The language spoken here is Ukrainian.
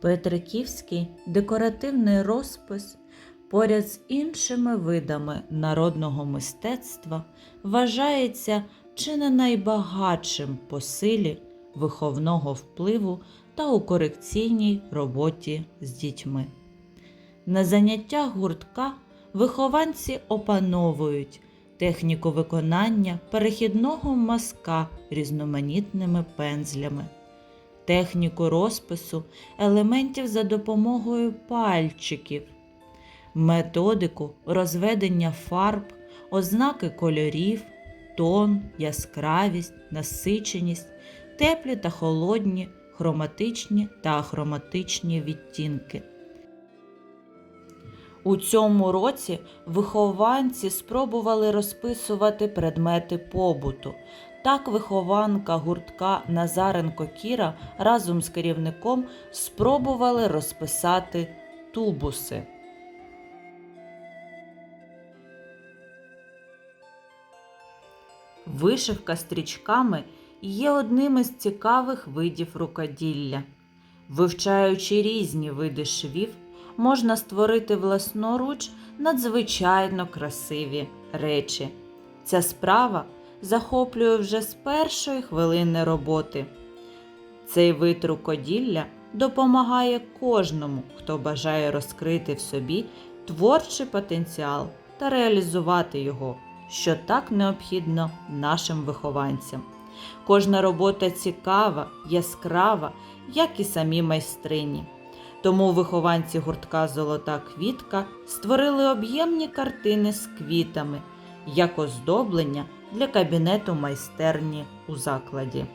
Петриківський декоративний розпис поряд з іншими видами народного мистецтва вважається чи не найбагатшим по силі виховного впливу та у корекційній роботі з дітьми. На заняттях гуртка вихованці опановують техніку виконання перехідного мазка різноманітними пензлями, техніку розпису елементів за допомогою пальчиків, методику розведення фарб, ознаки кольорів, тон, яскравість, насиченість, теплі та холодні, хроматичні та ахроматичні відтінки. У цьому році вихованці спробували розписувати предмети побуту. Так вихованка гуртка Назаренко Кіра разом з керівником спробували розписати тубуси. Вишивка стрічками є одним із цікавих видів рукоділля. Вивчаючи різні види швів, можна створити власноруч надзвичайно красиві речі. Ця справа захоплює вже з першої хвилини роботи. Цей вид рукоділля допомагає кожному, хто бажає розкрити в собі творчий потенціал та реалізувати його, що так необхідно нашим вихованцям. Кожна робота цікава, яскрава, як і самі майстрині. Тому вихованці гуртка Золота квітка створили об'ємні картини з квітами як оздоблення для кабінету майстерні у закладі.